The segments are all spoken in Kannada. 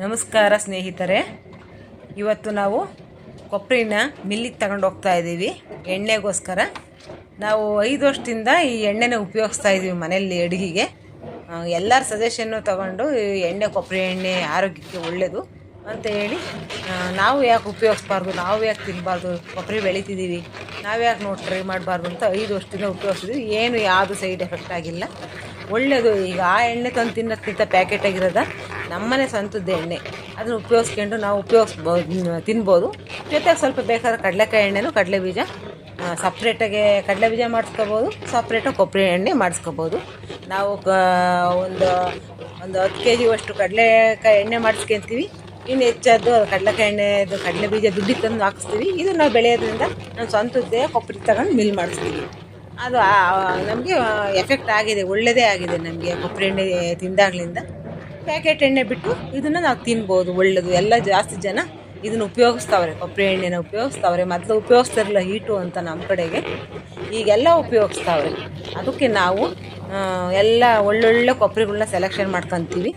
ನಮಸ್ಕಾರ ಸ್ನೇಹಿತರೆ. ಇವತ್ತು ನಾವು ಕೊಬ್ಬರಿನ ಮಿಲ್ಲಿಗೆ ತಗೊಂಡು ಹೋಗ್ತಾ ಇದ್ದೀವಿ. ಎಣ್ಣೆಗೋಸ್ಕರ. ನಾವು ಐದು ವರ್ಷದಿಂದ ಈ ಎಣ್ಣೆನ ಉಪಯೋಗಿಸ್ತಾ ಇದ್ದೀವಿ ಮನೆಯಲ್ಲಿ ಅಡುಗೆಗೆ. ಎಲ್ಲರ ಸಜೆಷನ್ನು ತಗೊಂಡು ಈ ಎಣ್ಣೆ ಕೊಬ್ಬರಿ ಎಣ್ಣೆ ಆರೋಗ್ಯಕ್ಕೆ ಒಳ್ಳೆಯದು ಅಂತ ಹೇಳಿ ನಾವು ಯಾಕೆ ಉಪಯೋಗಿಸ್ಬಾರ್ದು, ನಾವು ಯಾಕೆ ತಿನ್ನಬಾರ್ದು ಕೊಬ್ಬರಿ ಬೆಳಿತಿದ್ದೀವಿ ನಾವು ಯಾಕೆ ನೋಡಿ ಟ್ರೈ ಮಾಡಬಾರ್ದು ಅಂತ ಐದು ವರ್ಷದಿಂದ ಉಪಯೋಗಿಸಿದ್ವಿ. ಏನು ಯಾವುದು ಸೈಡ್ ಎಫೆಕ್ಟ್ ಆಗಿಲ್ಲ. ಒಳ್ಳೆಯದು ಈಗ ಆ ಎಣ್ಣೆ ತಂದು ತಿನ್ನೋದ್ಕಿಂತ ಪ್ಯಾಕೆಟ್ ಆಗಿರೋದ ನಮ್ಮನೆ ಸ್ವಂತದ್ದು ಎಣ್ಣೆ. ಅದನ್ನು ಉಪಯೋಗಿಸ್ಕೊಂಡು ನಾವು ಉಪಯೋಗಿಸ್ಬೋದು ತಿನ್ಬೋದು. ಜೊತೆಗೆ ಸ್ವಲ್ಪ ಬೇಕಾದ್ರೆ ಕಡಲೆಕಾಯಿ ಎಣ್ಣೆನೂ ಕಡಲೆ ಬೀಜ ಸಪ್ರೇಟಾಗೆ ಕಡಲೆ ಬೀಜ ಮಾಡಿಸ್ಕೋಬೋದು ಸಪ್ರೇಟಾಗಿ ಕೊಬ್ಬರಿ ಎಣ್ಣೆ ಮಾಡಿಸ್ಕೋಬೋದು. ನಾವು ಕ ಒಂದು ಒಂದು ಹತ್ತು ಕೆ ಜಿವಷ್ಟು ಕಡಲೆಕಾಯಿ ಎಣ್ಣೆ ಮಾಡಿಸ್ಕೊಂತೀವಿ. ಇನ್ನು ಹೆಚ್ಚದ್ದು ಕಡಲೆಕಾಯಿ ಎಣ್ಣೆದು ಕಡಲೆ ಬೀಜ ದುಡ್ಡಿಗೆ ತಂದು ಹಾಕಿಸ್ತೀವಿ. ಇದು ನಾವು ಬೆಳೆಯೋದ್ರಿಂದ ನಮ್ಮ ಸ್ವಂತದ್ದೇ ಕೊಬ್ಬರಿ ತಗೊಂಡು ಮಿಲ್ ಮಾಡಿಸ್ತೀವಿ. ಅದು ನಮಗೆ ಎಫೆಕ್ಟ್ ಆಗಿದೆ ಒಳ್ಳೆಯದೇ ಆಗಿದೆ ನಮಗೆ ಕೊಬ್ಬರಿ ಎಣ್ಣೆ ತಿಂದಾಗ್ಲಿಂದ. ಪ್ಯಾಕೆಟ್ ಎಣ್ಣೆ ಬಿಟ್ಟು ಇದನ್ನು ನಾವು ತಿನ್ಬೋದು ಒಳ್ಳೆಯದು ಎಲ್ಲ ಜಾಸ್ತಿ ಜನ ಇದನ್ನು ಉಪಯೋಗಿಸ್ತಾವ್ರೆ, ಕೊಬ್ಬರಿ ಎಣ್ಣೆನ ಉಪಯೋಗಿಸ್ತಾವ್ರೆ. ಮೊದಲು ಉಪಯೋಗಿಸ್ತಾರಲ್ಲ ಹೀಟು ಅಂತ ನಮ್ಮ ಕಡೆಗೆ. ಈಗೆಲ್ಲ ಉಪಯೋಗಿಸ್ತಾವ್ರೆ. ಅದಕ್ಕೆ ನಾವು ಎಲ್ಲ ಒಳ್ಳೊಳ್ಳೆ ಕೊಬ್ಬರಿಗಳನ್ನ ಸೆಲೆಕ್ಷನ್ ಮಾಡ್ಕೊತೀವಿ.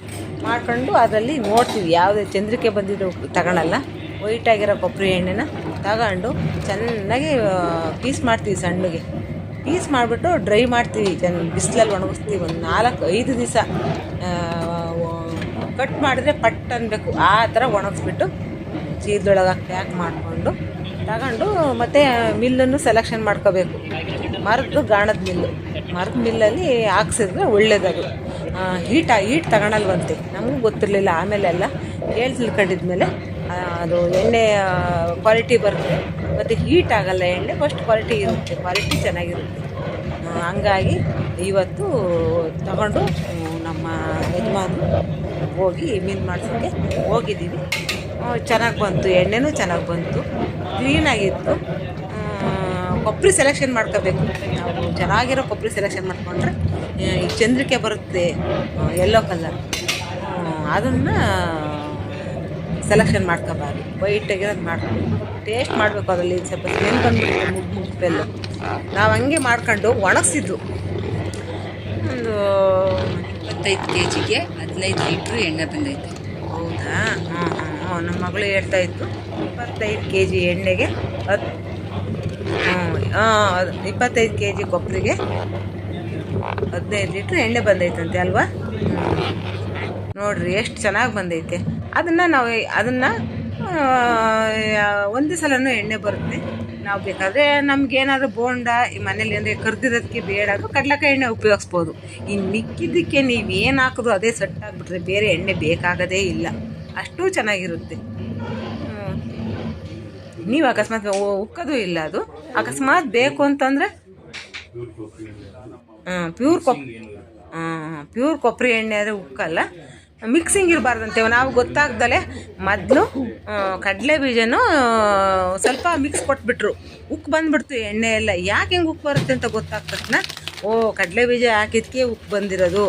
ಮಾಡ್ಕೊಂಡು ಅದರಲ್ಲಿ ನೋಡ್ತೀವಿ. ಯಾವುದೇ ಚಂದ್ರಿಕೆ ಬಂದಿದ್ದು ತಗೊಳಲ್ಲ. ವೈಟಾಗಿರೋ ಕೊಬ್ಬರಿ ಎಣ್ಣೆನ ತಗೊಂಡು ಚೆನ್ನಾಗಿ ಪೀಸ್ ಮಾಡ್ತೀವಿ ಸಣ್ಣಗೆ. ಪೀಸ್ ಮಾಡಿಬಿಟ್ಟು ಡ್ರೈ ಮಾಡ್ತೀವಿ ಬಿಸಿಲಲ್ಲಿ ಒಣಗಿಸ್ತೀವಿ. ಒಂದು ನಾಲ್ಕು, ಐದು ದಿವಸ ಕಟ್ ಮಾಡಿದ್ರೆ ಪಟ್ ಅನ್ನಬೇಕು ಆ ಥರ ಒಣಗಿಸ್ಬಿಟ್ಟು ಚೀಲದೊಳಗೆ ಪ್ಯಾಕ್ ಮಾಡಿಕೊಂಡು ತಗೊಂಡು ಮತ್ತು ಮಿಲ್ಲನ್ನು ಸೆಲೆಕ್ಷನ್ ಮಾಡ್ಕೋಬೇಕು. ಮರದ್ದು ಗಾಣದ ಮಿಲ್ಲು. ಮರದ ಮಿಲ್ಲಲ್ಲಿ ಹಾಕ್ಸಿದ್ರೆ ಒಳ್ಳೇದದು ಹೀಟ್ ಹೀಟ್ ತಗೊಳಲ್ವಂತೆ. ನಮಗೂ ಗೊತ್ತಿರಲಿಲ್ಲ. ಆಮೇಲೆ ಎಲ್ಲ ಹೇಳಿ ತಿಳ್ಕೊಂಡಿದ್ಮೇಲೆ ಅದು ಎಣ್ಣೆ ಕ್ವಾಲಿಟಿ ಬರುತ್ತೆ ಮತ್ತು ಹೀಟ್ ಆಗಲ್ಲ ಎಣ್ಣೆ ಫಸ್ಟ್ ಕ್ವಾಲಿಟಿ ಇರುತ್ತೆ ಕ್ವಾಲಿಟಿ ಚೆನ್ನಾಗಿರುತ್ತೆ. ಹಂಗಾಗಿ ಇವತ್ತು ತಗೊಂಡು ನಮ್ಮ ಯಜಮಾನ್ರು ಹೋಗಿ ಮೀನು ಮಾಡಿಸೋಕ್ಕೆ ಹೋಗಿದ್ದೀವಿ. ಚೆನ್ನಾಗಿ ಬಂತು, ಎಣ್ಣೆನೂ ಚೆನ್ನಾಗಿ ಬಂತು ಕ್ಲೀನಾಗಿತ್ತು ಕೊಬ್ಬರಿ ಸೆಲೆಕ್ಷನ್ ಮಾಡ್ಕೋಬೇಕು. ನಾವು ಚೆನ್ನಾಗಿರೋ ಕೊಬ್ಬರಿ ಸೆಲೆಕ್ಷನ್ ಮಾಡಿಕೊಂಡ್ರೆ, ಈ ಚಂದ್ರಿಕೆ ಬರುತ್ತೆ ಯೆಲ್ಲೋ ಕಲರ್ ಅದನ್ನು ಸೆಲೆಕ್ಷನ್ ಮಾಡ್ಕೋಬಾರ್ದು. ವೈಟಾಗಿರೋದು ಮಾಡ್ಕೊಂಡು ಟೇಸ್ಟ್ ಮಾಡಬೇಕು ಅದರಲ್ಲಿ ಸ್ವಲ್ಪ ಸ್ಮೆಲ್ ಬಂದ್ಬಿಟ್ಟು ಮುಗ್ ಸ್ಮೆಲ್ಲು ನಾವು ಹಂಗೆ ಮಾಡ್ಕೊಂಡು ಒಣಗಿಸಿದ್ದು ಒಂದು ಇಪ್ಪತ್ತೈದು ಕೆ ಜಿಗೆ ಹದಿನೈದು ಲೀಟ್ರ್ ಎಣ್ಣೆ ಬಂದೈತೆ. ಹೌದಾ? ಹಾಂ ಹಾಂ ಹಾಂ ನಮ್ಮ ಮಗಳು ಹೇಳ್ತಾ ಇತ್ತು ಇಪ್ಪತ್ತೈದು ಕೆ ಜಿ ಎಣ್ಣೆಗೆ ಹತ್ತು ಹಾಂ ಇಪ್ಪತ್ತೈದು ಕೆ ಜಿ ಕೊಬ್ಬರಿಗೆ ಹದಿನೈದು ಲೀಟ್ರ್ ಎಣ್ಣೆ ಬಂದೈತಂತೆ ಅಲ್ವಾ. ನೋಡ್ರಿ ಎಷ್ಟು ಚೆನ್ನಾಗಿ ಬಂದೈತೆ. ಅದನ್ನು ನಾವು ಅದನ್ನು ಒಂದು ಸಲನೂ ಎಣ್ಣೆ ಬರುತ್ತೆ. ನಾವು ಬೇಕಾದರೆ ನಮಗೇನಾದ್ರೂ ಬೋಂಡ, ಈ ಮನೇಲಿ ಅಂದರೆ ಕರ್ದಿರೋದಕ್ಕೆ ಬೇಡ ಅದು ಕಡಲೆಕಾಯಿ ಎಣ್ಣೆ ಉಪಯೋಗಿಸ್ಬೋದು. ಇನ್ನು ಮಿಕ್ಕಿದ್ದಕ್ಕೆ ನೀವು ಏನು ಹಾಕಿದ್ರು ಅದೇ ಸೆಟ್ ಆಗಿಬಿಟ್ರೆ ಬೇರೆ ಎಣ್ಣೆ ಬೇಕಾಗೋದೇ ಇಲ್ಲ. ಅಷ್ಟು ಚೆನ್ನಾಗಿರುತ್ತೆ. ನೀವು ಅಕಸ್ಮಾತ್ ಉಕ್ಕೋದು ಇಲ್ಲ ಅದು. ಅಕಸ್ಮಾತ್ ಬೇಕು ಅಂತಂದರೆ ಪ್ಯೂರ್ ಕೊಪ್ ಪ್ಯೂರ್ ಕೊಬ್ಬರಿ ಎಣ್ಣೆ ಆದರೆ ಉಕ್ಕಲ್ಲ. ಮಿಕ್ಸಿಂಗ್ ಇರಬಾರ್ದಂತೆ. ನಾವು ಗೊತ್ತಾಗ್ದಲೆ ಮೊದಲು ಕಡಲೆ ಬೀಜನೂ ಸ್ವಲ್ಪ ಮಿಕ್ಸ್ ಕೊಟ್ಬಿಟ್ರು. ಉಕ್ಕು ಬಂದ್ಬಿಡ್ತು ಎಣ್ಣೆ ಎಲ್ಲ ಯಾಕೆ ಹೆಂಗೆ ಉಕ್ಕು ಬರುತ್ತೆ ಅಂತ ಗೊತ್ತಾಗ್ತಕ್ಷಣ ಓ, ಕಡಲೆ ಬೀಜ ಹಾಕಿದ್ಕೆ ಉಕ್ಕು ಬಂದಿರೋದು.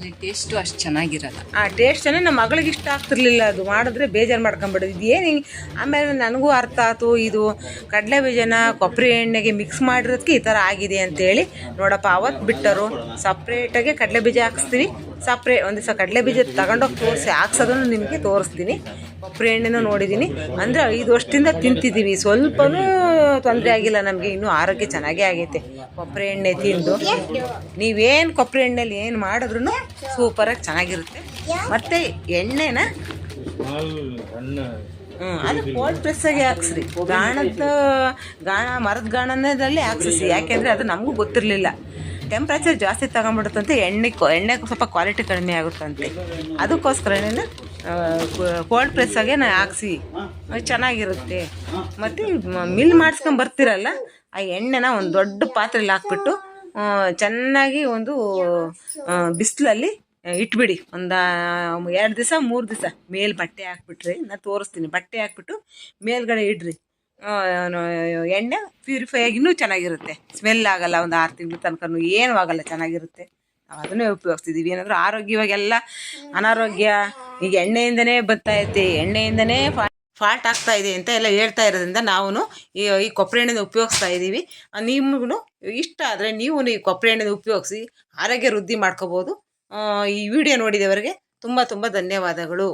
ಆಮೇಲೆ ಟೇಸ್ಟು ಅಷ್ಟು ಚೆನ್ನಾಗಿರಲ್ಲ. ಆ ಟೇಸ್ಟ್ ನಮ್ಮ ಮಗಳಿಗೆ ಇಷ್ಟ ಆಗ್ತಿರ್ಲಿಲ್ಲ, ಅದು ಮಾಡಿದ್ರೆ ಬೇಜಾರು ಮಾಡ್ಕೊಂಬಿಡೋದು ಇದು ಏನು ಆಮೇಲೆ ನನಗೂ ಅರ್ಥ ಆಯ್ತು ಇದು ಕಡಲೆ ಬೀಜನ ಕೊಬ್ಬರಿ ಎಣ್ಣೆಗೆ ಮಿಕ್ಸ್ ಮಾಡಿರೋದಕ್ಕೆ ಈ ಥರ ಆಗಿದೆ ಅಂತೇಳಿ ನೋಡಪ್ಪ ಅವತ್ತು ಬಿಟ್ಟರು. ಸಪ್ರೇಟಾಗಿ ಕಡಲೆ ಬೀಜ ಹಾಕಿಸ್ತೀವಿ ಸಪ್ರೇಟ್ ಒಂದು ದಿವಸ ಕಡಲೆ ಬೀಜ ತಗೊಂಡೋಗಿ ತೋರಿಸಿ, ಹಾಕ್ಸೋದನ್ನು ನಿಮಗೆ ತೋರಿಸ್ತೀನಿ. ಕೊಬ್ಬರಿ ಎಣ್ಣೆನೂ ನೋಡಿದ್ದೀನಿ. ಅಂದರೆ ಐದು ವರ್ಷದಿಂದ ತಿಂತಿದ್ದೀವಿ. ಸ್ವಲ್ಪನೂ ತೊಂದರೆ ಆಗಿಲ್ಲ ನಮಗೆ. ಇನ್ನೂ ಆರೋಗ್ಯ ಚೆನ್ನಾಗೇ ಆಗೈತೆ. ಕೊಬ್ಬರಿ ಎಣ್ಣೆ ತಿಂದು. ನೀವೇನು ಕೊಬ್ಬರಿ ಎಣ್ಣೆಲಿ ಏನು ಮಾಡಿದ್ರು ಸೂಪರಾಗಿ ಚೆನ್ನಾಗಿರುತ್ತೆ. ಮತ್ತು ಎಣ್ಣೆನ ಹ್ಞೂ ಅದು ಕೋಲ್ಡ್ ಪ್ರೆಸ್ಸಾಗೆ ಹಾಕ್ಸ್ರಿ. ಗಾಣದ ಗಾಣ ಮರದ ಗಾಣದಲ್ಲಿ ಹಾಕ್ಸಿ ಯಾಕೆಂದರೆ ಅದು ನಮಗೂ ಗೊತ್ತಿರಲಿಲ್ಲ. ಟೆಂಪ್ರೇಚರ್ ಜಾಸ್ತಿ ತಗೊಂಬಿಡುತ್ತಂತೆ ಎಣ್ಣೆ ಎಣ್ಣೆ ಸ್ವಲ್ಪ ಕ್ವಾಲಿಟಿ ಕಡಿಮೆ ಆಗುತ್ತಂತೆ. ಅದಕ್ಕೋಸ್ಕರ ಕೋಲ್ಡ್ ಪ್ರೆಸ್ಸಾಗೆ ನಾ ಹಾಕ್ಸಿ. ಚೆನ್ನಾಗಿರುತ್ತೆ. ಮತ್ತು ಮಿಲ್ ಮಾಡಿಸ್ಕೊಂಬರ್ತಿರಲ್ಲ ಆ ಎಣ್ಣೆನ ಒಂದು ದೊಡ್ಡ ಪಾತ್ರೆಯಲ್ಲಿ ಹಾಕ್ಬಿಟ್ಟು ಚೆನ್ನಾಗಿ ಒಂದು ಬಿಸಿಲಲ್ಲಿ ಇಟ್ಬಿಡಿ. ಒಂದು, ಎರಡು ದಿವಸ, ಮೂರು ದಿವಸ ಮೇಲ್ ಬಟ್ಟೆ ಹಾಕ್ಬಿಟ್ರಿ ನಾನು ತೋರಿಸ್ತೀನಿ. ಬಟ್ಟೆ ಹಾಕ್ಬಿಟ್ಟು ಮೇಲ್ಗಡೆ ಇಡ್ರಿ. ಎಣ್ಣೆ ಪ್ಯೂರಿಫೈ ಆಗಿ ಚೆನ್ನಾಗಿರುತ್ತೆ. ಸ್ಮೆಲ್ ಆಗಲ್ಲ ಒಂದು ಆರು ತಿಂಗಳ ತನಕ ಏನೂ ಆಗಲ್ಲ, ಚೆನ್ನಾಗಿರುತ್ತೆ. ನಾವು ಅದನ್ನೇ ಉಪಯೋಗಿಸ್ತಿದ್ದೀವಿ ಏನಂದ್ರೆ ಆರೋಗ್ಯವಾಗೆಲ್ಲ, ಅನಾರೋಗ್ಯ ಈಗ ಎಣ್ಣೆಯಿಂದನೇ ಬರ್ತಾ ಐತೆ, ಎಣ್ಣೆಯಿಂದನೇ ಫಾಲ್ಟ್ ಆಗ್ತಾ ಇದೆ ಅಂತ ಎಲ್ಲ ಹೇಳ್ತಾ ಇರೋದ್ರಿಂದ ನಾವು ಈ ಈ ಕೊಬ್ಬರಿ ಎಣ್ಣೆನ ಉಪಯೋಗಿಸ್ತಾ ಇದ್ದೀವಿ ನಿಮಗೂ ಇಷ್ಟ ಆದರೆ ನೀವು ಈ ಕೊಬ್ಬರಿ ಎಣ್ಣೆನ ಉಪಯೋಗಿಸಿ ಆರೋಗ್ಯ ವೃದ್ಧಿ ಮಾಡ್ಕೋಬೋದು. ಈ ವಿಡಿಯೋ ನೋಡಿದವರಿಗೆ ತುಂಬ ತುಂಬ ಧನ್ಯವಾದಗಳು.